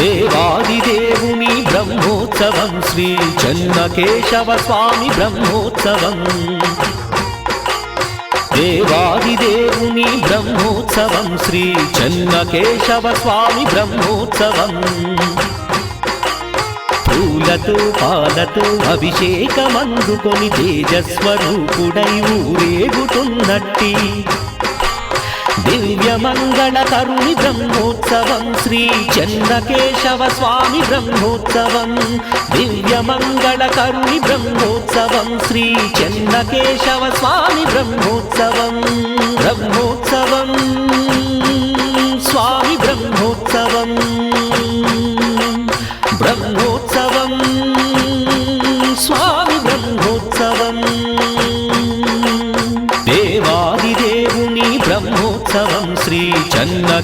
దేవాదిదేవుని బ్రహ్మోత్సవం. శ్రీ చెన్నకేశవ స్వామి బ్రహ్మోత్సవం. దేవాదిదేవుని బ్రహ్మోత్సవం. శ్రీ చెన్నకేశవ స్వామి బ్రహ్మోత్సవం. పూలతో పాలతో అభిషేకమందుకొని తేజస్వరూపుడై ఊరేగుతున్నట్టి దివ్యమంగళ కరుణి బ్రహ్మోత్సవం శ్రీ చెన్నకేశవ స్వామి బ్రహ్మోత్సవం. దివ్యమంగళ కరుణి బ్రహ్మోత్సవం శ్రీ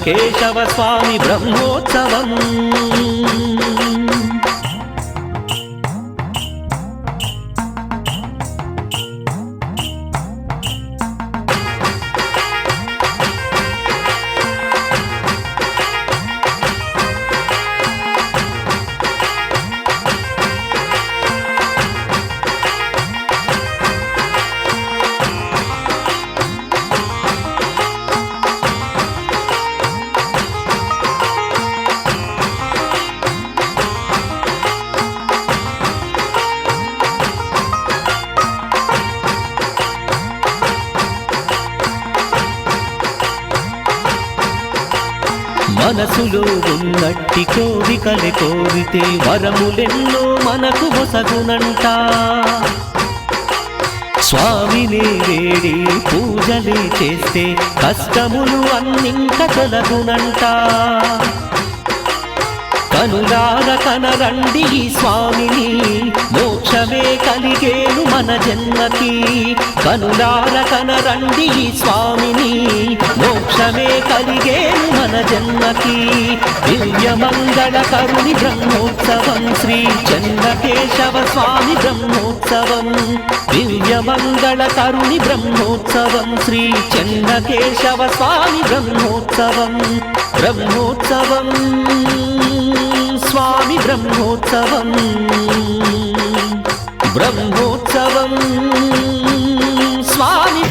కేశవ స్వామి బ్రహ్మోత్సవం. మనసులో ఉన్నట్టి కోరికలే కోరితే వరములెన్నో మనకు వసగునంట. స్వామిని వేడి పూజలే చేస్తే కష్టములు అన్నింక తొలగునంట. కనులార కనరండి స్వామిని. మోక్షమే కలిగేను మన జన్మకి. కనులార కనరండి స్వామిని. మోక్షమే కలిగేను మన జన్మకి. దివ్యమంగళ కరుణి బ్రహ్మోత్సవం శ్రీ చంద్రకేశవ స్వామి బ్రహ్మోత్సవం. దివ్యమంగళ కరుణి బ్రహ్మోత్సవం శ్రీ చంద్రకేశవ స్వామి బ్రహ్మోత్సవం. బ్రహ్మోత్సవం. స్వామి బ్రహ్మోత్సవం. బ్రహ్మోత్సవం. స్వామి